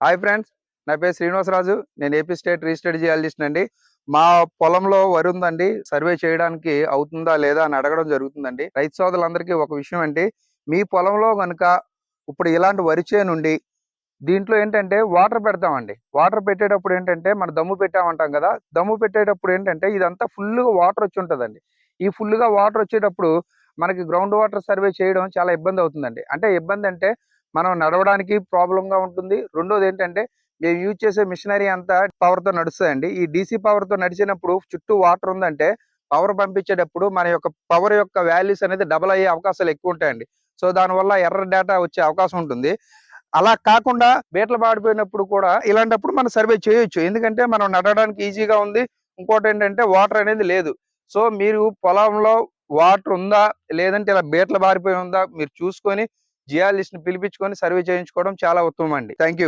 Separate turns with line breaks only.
Hi friends నా పేరు శ్రీనివాసరాజు. నేను ఏపీ స్టేట్ రిజిస్టర్డ్ జియాలజిస్ట్ అండి. మా పొలంలో వరి ఉందండి సర్వే చేయడానికి అవుతుందా లేదా అని అడగడం జరుగుతుందండి. రైతు సోదరులందరికీ ఒక విషయం అండి. మీ పొలంలో కనుక ఇప్పుడు ఇలాంటి వరి చేనుండి దీంట్లో ఏంటంటే వాటర్ పెడతామండి. వాటర్ పెట్టేటప్పుడు ఏంటంటే మన దమ్ము పెట్టామంటాం కదా. దమ్ము పెట్టేటప్పుడు ఏంటంటే ఇదంతా ఫుల్గా వాటర్ వచ్చి ఉంటుందండి. ఈ ఫుల్గా వాటర్ వచ్చేటప్పుడు మనకి గ్రౌండ్ వాటర్ సర్వే చేయడం చాలా ఇబ్బంది అవుతుందండి. అంటే ఇబ్బంది అంటే మనం నడవడానికి ప్రాబ్లంగా ఉంటుంది. రెండోది ఏంటంటే మేము యూజ్ చేసే మిషనరీ అంతా పవర్తో నడుస్తుందండి. ఈ డీసీ పవర్తో నడిచినప్పుడు చుట్టూ వాటర్ ఉందంటే పవర్ పంపించేటప్పుడు మన యొక్క పవర్ యొక్క వాల్యూస్ అనేది డబల్ అయ్యే అవకాశాలు ఎక్కువ ఉంటాయండి. సో దానివల్ల ఎర్ర డేటా వచ్చే అవకాశం ఉంటుంది. అలా కాకుండా బీటలు పాడిపోయినప్పుడు కూడా ఇలాంటప్పుడు మనం సర్వే చేయొచ్చు. ఎందుకంటే మనం నడవడానికి ఈజీగా ఉంది. ఇంకోటి ఏంటంటే వాటర్ అనేది లేదు. సో మీరు పొలంలో వాటర్ ఉందా లేదంటే ఇలా బీటలు పారిపోయి ఉందా మీరు చూసుకొని జియాలిస్ట్ని పిలిపించుకొని సర్వే చేయించుకోవడం చాలా ఉత్తమం అండి. Thank you